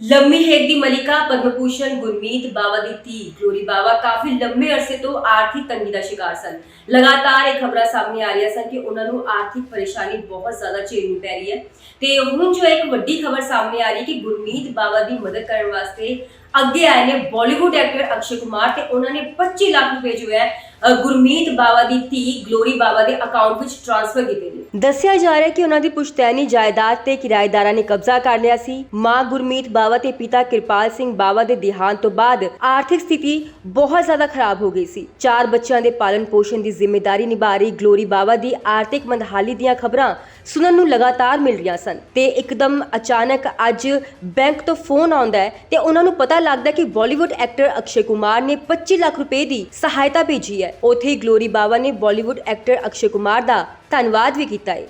ਲੰਮੀ ਹੇਕ ਦੀ ਮਲਿਕਾ ਪਦਮ ਭੂਸ਼ਣ ਗੁਰਮੀਤ ਬਾਵਾ ਦੀ ਧੀ ਗਲੋਰੀ ਬਾਵਾ ਕਾਫੀ ਲੰਮੇ ਅਰਸੇ ਤੋਂ ਆਰਥਿਕ ਤੰਗੀ ਦਾ ਸ਼ਿਕਾਰ ਸਨ। ਲਗਾਤਾਰ ਇਹ ਖਬਰਾਂ ਸਾਹਮਣੇ ਆ ਰਹੀਆਂ ਸਨ ਕਿ ਉਹਨਾਂ ਨੂੰ ਆਰਥਿਕ ਪਰੇਸ਼ਾਨੀ ਬਹੁਤ ਜ਼ਿਆਦਾ ਝੇਲਣੀ ਪੈ ਰਹੀ ਹੈ। ਤੇ ਹੁਣ ਜੋ ਇੱਕ ਵੱਡੀ ਖਬਰ ਸਾਹਮਣੇ ਆ ਰਹੀ ਹੈ ਕਿ ਗੁਰਮੀਤ ਬਾਵਾ ਦੀ ਮਦਦ ਕਰਨ ਵਾਸਤੇ ਅੱਗੇ ਆਏ ਨੇ ਬਾਲੀਵੁੱਡ ਐਕਟਰ ਅਕਸ਼ੇ ਕੁਮਾਰ ਤੇ ਉਹਨਾਂ ਨੇ 25 ਲੱਖ ਰੁਪਏ ਜੋ ਹੈ ਗੁਰਮੀਤ ਬਾਵਾ ਦੀ ਧੀ ਗਲੋਰੀ ਬਾਵਾ ਦੇ ਅਕਾਊਂਟ ਵਿੱਚ ਟ੍ਰਾਂਸਫਰ ਕੀਤੇ ਨੇ ਦੱਸਿਆ ਜਾ ਰਿਹਾ ਹੈ ਕਿ ਉਹਨਾਂ ਦੀ ਪੁਸ਼ਤੈਨੀ ਜਾਇਦਾਦ ਤੇ ਕਿਰਾਏਦਾਰਾਂ ਨੇ ਕਬਜ਼ਾ ਕਰ ਲਿਆ ਸੀ। ਮਾਂ ਗੁਰਮੀਤ ਬਾਵਾ ਤੇ ਪਿਤਾ ਕਿਰਪਾਲ ਸਿੰਘ ਬਾਵਾ ਦੇ ਦੇਹਾਂਤ ਤੋਂ ਬਾਅਦ ਆਰਥਿਕ ਸਥਿਤੀ ਬਹੁਤ ਜ਼ਿਆਦਾ ਖਰਾਬ ਹੋ ਗਈ ਸੀ। ਚਾਰ ਬੱਚਿਆਂ ਦੇ ਪਾਲਣ ਪੋਸ਼ਣ ਦੀ ਜ਼ਿੰਮੇਵਾਰੀ ਨਿਭਾ ਰਹੀ ਗਲੋਰੀ ਬਾਵਾ ਦੀ ਆਰਥਿਕ ਮੰਦਹਾਲੀ ਦੀਆਂ ਖਬਰਾਂ ਸੁਣਨ ਨੂੰ ਲਗਾਤਾਰ ਮਿਲ ਰਹੀਆਂ ਸਨ ਤੇ ਇੱਕਦਮ ਅਚਾਨਕ ਅੱਜ ਬੈਂਕ ਤੋਂ ਫੋਨ ਆਉਂਦਾ ਹੈ ਤੇ ਉਹਨਾਂ ਨੂੰ ਪਤਾ ਲੱਗਦਾ ਕਿ ਬਾਲੀਵੁੱਡ ਐਕਟਰ ਅਕਸ਼ੇ ਕੁਮਾਰ ਨੇ 25 ਲੱਖ ਰੁਪਏ ਦੀ ਸਹਾਇਤਾ ਭੇਜੀ ਹੈ। ਉੱਥੇ ਹੀ ਗਲੋਰੀ ਬਾਵਾ ਨੇ ਬਾਲੀਵੁੱਡ ਐਕਟਰ ਅਕਸ਼ੇ ਕੁਮਾਰ ਦਾ ਧੰਨਵਾਦ ਵੀ ਕੀਤਾ ਹੈ।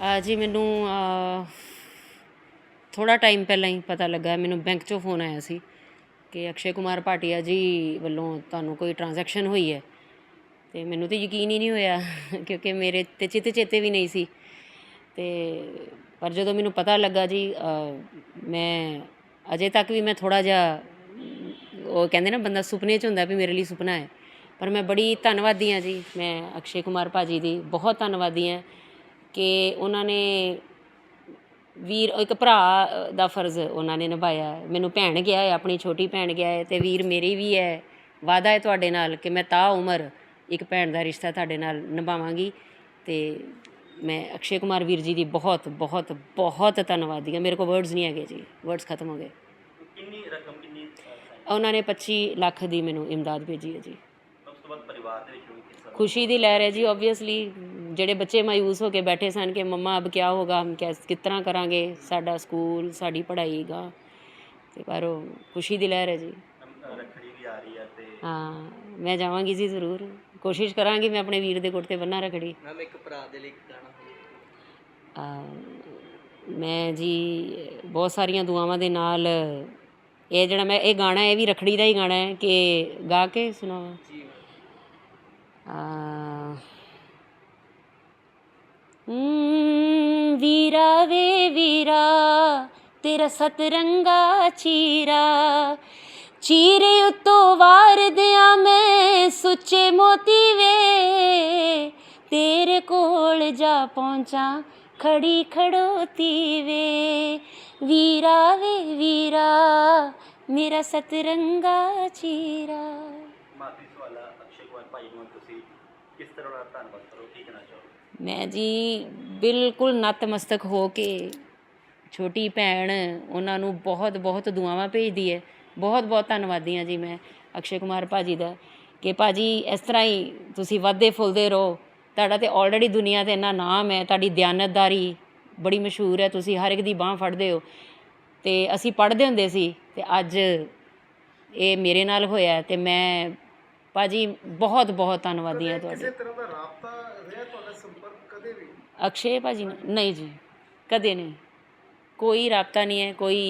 ਆ ਜੀ, ਮੈਨੂੰ ਥੋੜਾ ਟਾਈਮ ਪਹਿਲਾਂ ਹੀ ਪਤਾ ਲੱਗਾ, ਮੈਨੂੰ ਬੈਂਕ ਚੋਂ ਫੋਨ ਆਇਆ ਸੀ ਕਿ ਅਕਸ਼ੇ ਕੁਮਾਰ ਭਾਟੀਆ ਜੀ ਵੱਲੋਂ ਤੁਹਾਨੂੰ ਕੋਈ ਟ੍ਰਾਂਜੈਕਸ਼ਨ ਹੋਈ ਹੈ। ਤੇ ਮੈਨੂੰ ਤੇ ਯਕੀਨ ਹੀ ਨਹੀਂ ਹੋਇਆ, ਕਿਉਂਕਿ ਮੇਰੇ ਤੇ ਚਿੱਤ ਚੇਤੇ ਵੀ ਨਹੀਂ ਸੀ। ਤੇ ਪਰ ਜਦੋਂ ਮੈਨੂੰ ਪਤਾ ਲੱਗਾ ਜੀ ਮੈਂ ਅਜੇ ਤੱਕ ਵੀ ਮੈਂ ਥੋੜਾ ਜਿਹਾ, ਉਹ ਕਹਿੰਦੇ ਨਾ ਬੰਦਾ ਸੁਪਨੇ 'ਚ ਹੁੰਦਾ ਵੀ ਮੇਰੇ ਲਈ ਸੁਪਨਾ ਹੈ। ਪਰ ਮੈਂ ਬੜੀ ਧੰਨਵਾਦੀ ਹਾਂ ਜੀ ਮੈਂ ਅਕਸ਼ੇ ਕੁਮਾਰ ਭਾਜੀ ਦੀ ਬਹੁਤ ਧੰਨਵਾਦੀ ਹਾਂ ਕਿ ਉਹਨਾਂ ਨੇ ਵੀਰ ਇੱਕ ਭਰਾ ਦਾ ਫਰਜ਼ ਉਹਨਾਂ ਨੇ ਨਿਭਾਇਆ। ਮੈਨੂੰ ਭੈਣ ਗਿਆ ਹੈ ਆਪਣੀ ਛੋਟੀ ਭੈਣ ਗਿਆ ਹੈ ਤੇ ਵੀਰ ਮੇਰੀ ਵੀ ਹੈ। ਵਾਅਦਾ ਹੈ ਤੁਹਾਡੇ ਨਾਲ ਕਿ ਮੈਂ ਤਾ ਉਮਰ ਇੱਕ ਭੈਣ ਦਾ ਰਿਸ਼ਤਾ ਤੁਹਾਡੇ ਨਾਲ ਨਿਭਾਵਾਂਗੀ ਤੇ ਮੈਂ ਅਕਸ਼ੇ ਕੁਮਾਰ ਵੀਰ ਜੀ ਦੀ ਬਹੁਤ ਬਹੁਤ ਬਹੁਤ ਧੰਨਵਾਦੀ ਹਾਂ। ਮੇਰੇ ਕੋਲ ਵਰਡਸ ਨਹੀਂ ਹੈਗੇ ਜੀ ਵਰਡਸ ਖਤਮ ਹੋ ਗਏ। ਕਿੰਨੀ ਰਕਮ ਕਿੰਨੀ ਉਹਨਾਂ ਨੇ 25 ਲੱਖ ਦੀ ਮੈਨੂੰ ਇਮਦਾਦ ਭੇਜੀ ਹੈ ਜੀ। ਉਸ ਤੋਂ ਬਾਅਦ ਪਰਿਵਾਰ ਦੇ ਵਿੱਚ ਵੀ ਕਿਸ ਤਰ੍ਹਾਂ? ਖੁਸ਼ੀ ਦੀ ਲਹਿਰ ਹੈ ਜੀ ਆਬਵੀਅਸਲੀ ਜਿਹੜੇ ਬੱਚੇ ਮਾਯੂਸ ਹੋ ਕੇ ਬੈਠੇ ਸਨ ਕਿ ਮੰਮਾ ਅਬ ਕੀ ਹੋਗਾ ਹਮ ਕਿਸ ਕਿਸ ਤਰ੍ਹਾਂ ਕਰਾਂਗੇ? ਸਾਡਾ ਸਕੂਲ ਸਾਡੀ ਪੜ੍ਹਾਈ ਗਾ। ਤੇ ਪਰ ਉਹ ਖੁਸ਼ੀ ਦੀ ਲਹਿਰ ਹੈ ਜੀ। ਅਹ, ਰੱਖੜੀ ਵੀ ਆ ਰਹੀ ਹੈ ਤੇ ਹਾਂ ਮੈਂ ਜਾਵਾਂਗੀ ਜੀ ਜ਼ਰੂਰ। ਕੋਸ਼ਿਸ਼ ਕਰਾਂਗੀ ਮੈਂ ਆਪਣੇ ਵੀਰ ਦੇ ਗੁੱਟ ਤੇ ਬੰਨਾ ਰਖੜੀ। ਮੈਮ ਇੱਕ ਭਰਾ ਦੇ ਲਈ ਇੱਕ ਗਾਣਾ ਹੋਵੇ ਅਹ ਮੈਂ ਜੀ ਬਹੁਤ ਸਾਰੀਆਂ ਦੁਆਵਾਂ ਦੇ ਨਾਲ ਇਹ ਜਿਹੜਾ ਮੈਂ ਇਹ ਗਾਣਾ ਇਹ ਵੀ ਰਖੜੀ ਦਾ ਹੀ ਗਾਣਾ ਹੈ ਕਿ ਗਾ ਕੇ ਸੁਣਾਵਾਂ ਜੀ ਵੀਰਾ ਵੇ ਵੀਰਾ, ਤੇਰਾ ਸਤਰੰਗਾ ਚੀਰਾ। ਚੀਰੇ ਉਤੋਂ ਵਾਰ ਦਿਆਂ ਮੈਂ ਸੁੱਚੇ ਮੋਤੀ ਵੇ। ਤੇਰੇ ਕੋਲ ਜਾ ਪਹੁੰਚਾਂ ਖੜੀ ਖੜੋਤੀ ਵੇ। ਵੀਰਾ ਵੇ ਵੀਰਾ, ਮੇਰਾ ਸਤਰੰਗਾ ਚੀਰਾ। ਮਾਤਰੀ ਅਕਸ਼ੇ ਕੁਮਾਰ ਭਾਈ ਨੂੰ ਤੁਸੀਂ ਕਿਸ ਤਰ੍ਹਾਂ ਦਾ ਧੰਨਵਾਦ ਕਰੋ? ਕੀ ਕਹਿਣਾ ਚਾਹੋਗੇ? ਮੈਂ ਜੀ ਬਿਲਕੁਲ ਨਤਮਸਤਕ ਹੋ ਕੇ ਛੋਟੀ ਭੈਣ ਉਹਨਾਂ ਨੂੰ ਬਹੁਤ ਬਹੁਤ ਦੁਆਵਾਂ ਭੇਜਦੀ ਹੈ। ਬਹੁਤ ਬਹੁਤ ਧੰਨਵਾਦੀ ਹਾਂ ਜੀ ਮੈਂ ਅਕਸ਼ੇ ਕੁਮਾਰ ਭਾਜੀ ਦਾ ਕਿ ਭਾਜੀ ਇਸ ਤਰ੍ਹਾਂ ਹੀ ਤੁਸੀਂ ਵੱਧਦੇ ਫੁੱਲਦੇ ਰਹੋ। ਤੁਹਾਡਾ ਤੇ ਆਲਰੇਡੀ ਦੁਨੀਆ ਤੇ ਇੰਨਾ ਨਾਮ ਹੈ, ਤੁਹਾਡੀ ਦਿਆਨਤਦਾਰੀ ਬੜੀ ਮਸ਼ਹੂਰ ਹੈ, ਤੁਸੀਂ ਹਰ ਇੱਕ ਦੀ ਬਾਹ ਫੜਦੇ ਹੋ। ਤੇ ਅਸੀਂ ਪੜ੍ਹਦੇ ਹੁੰਦੇ ਸੀ ਤੇ ਅੱਜ ਇਹ ਮੇਰੇ ਨਾਲ ਹੋਇਆ ਤੇ ਮੈਂ ਭਾਜੀ ਬਹੁਤ ਬਹੁਤ ਧੰਨਵਾਦੀ ਹਾਂ ਤੁਹਾਡੀ। ਤਰ੍ਹਾਂ ਦਾ ਰਾਬਤਾ ਰਿਹਾ ਤੁਹਾਡਾ ਸੰਪਰਕ ਕਦੇ ਵੀ? ਅਕਸ਼ੇ ਭਾਜੀ ਨਾਲ ਨਹੀਂ ਜੀ ਕਦੇ ਨਹੀਂ। ਕੋਈ ਰਾਬਤਾ ਨਹੀਂ ਹੈ ਕੋਈ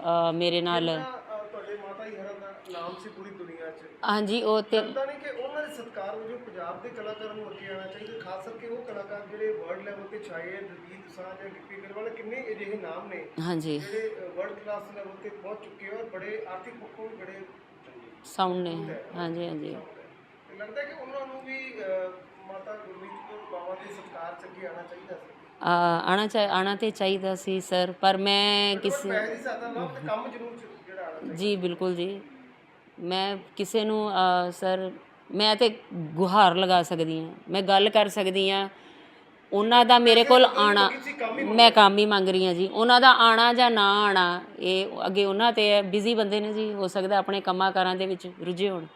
ਅ, ਮੇਰੇ ਨਾਲ ਅਹ, ਤੁਹਾਡੇ ਮਾਤਾ ਜੀ ਹਰਾਂ ਦਾ ਨਾਮ ਸੀ ਪੂਰੀ ਦੁਨੀਆ 'ਚ। ਹਾਂਜੀ ਉਹ ਤੇ ਪਤਾ ਨਹੀਂ ਕਿ ਉਹਨਾਂ ਦੇ ਸਤਿਕਾਰ ਵਜੋਂ ਪੰਜਾਬ ਦੇ ਕਲਾਕਾਰਾਂ ਨੂੰ ਅੱਗੇ ਆਉਣਾ ਚਾਹੀਦਾ। ਖਾਸ ਕਰਕੇ ਉਹ ਕਲਾਕਾਰ ਜਿਹੜੇ ਵਰਲਡ ਲੈਵਲ ਤੇ ਛਾਏ ਹੈ ਦਲਜੀਤ ਦੋਸਾਂਝ ਜਾਂ ਗਿੱਪੀ ਗਰੇਵਾਲ ਕਿੰਨੇ ਅਜਿਹੇ ਨਾਮ ਨੇ ਹਾਂਜੀ। ਜਿਹੜੇ ਵਰਲਡ ਕਲਾਸ ਲੈਵਲ ਤੇ ਪਹੁੰਚ ਚੁੱਕੇ ਔਰ ਬੜੇ ਆਰਥਿਕ ਪੱਖੋਂ ਵੀ ਬੜੇ ਚੰਗੇ ਸਾਊਂਡ ਨੇ ਹਾਂਜੀ ਹਾਂਜੀ। ਤੇ ਲੱਗਦਾ ਕਿ ਉਹਨਾਂ ਨੂੰ ਵੀ ਅਹ, ਮਾਤਾ ਗੁਰਮੀਤ ਕੌਰ ਬਾਵਾ ਦੇ ਸਤਿਕਾਰ 'ਚ ਅੱਗੇ ਆਉਣਾ ਚਾਹੀਦਾ ਸੀ। ਅ, ਆਣਾ ਚਾਹ ਆਣਾ ਤੇ ਚਾਹੀਦਾ ਸੀ ਸਰ ਪਰ ਮੈਂ ਕਿਸੇ ਪੈਸੇ ਦੀ ਸਾਦਾ ਨਾ ਤੇ ਕੰਮ ਜ਼ਰੂਰ ਚ- ਜਿਹੜਾ ਆਉਣਾ ਚਾਹੀਦਾ। ਜੀ ਬਿਲਕੁਲ ਜੀ। ਮੈਂ ਕਿਸੇ ਨੂੰ ਸਰ ਮੈਂ ਤੇ ਗੁਹਾਰ ਲਗਾ ਸਕਦੀ ਹਾਂ ਮੈਂ ਗੱਲ ਕਰ ਸਕਦੀ ਹਾਂ। ਉਹਨਾਂ ਦਾ ਮੇਰੇ ਕੋਲ ਆਣਾ ਮੈਂ ਕੰਮ ਹੀ ਮੰਗ ਰਹੀ ਹਾਂ ਜੀ। ਉਹਨਾਂ ਦਾ ਆਣਾ ਜਾਂ ਨਾ ਆਣਾ ਇਹ ਅੱਗੇ ਉਹਨਾਂ ਤੇ ਹੈ। ਬਿਜ਼ੀ ਬੰਦੇ ਨੇ ਜੀ ਹੋ ਸਕਦਾ ਆਪਣੇ ਕੰਮਾਂ ਕਾਰਾਂ ਦੇ ਵਿੱਚ ਰੁੱਝੇ ਹੋਣ।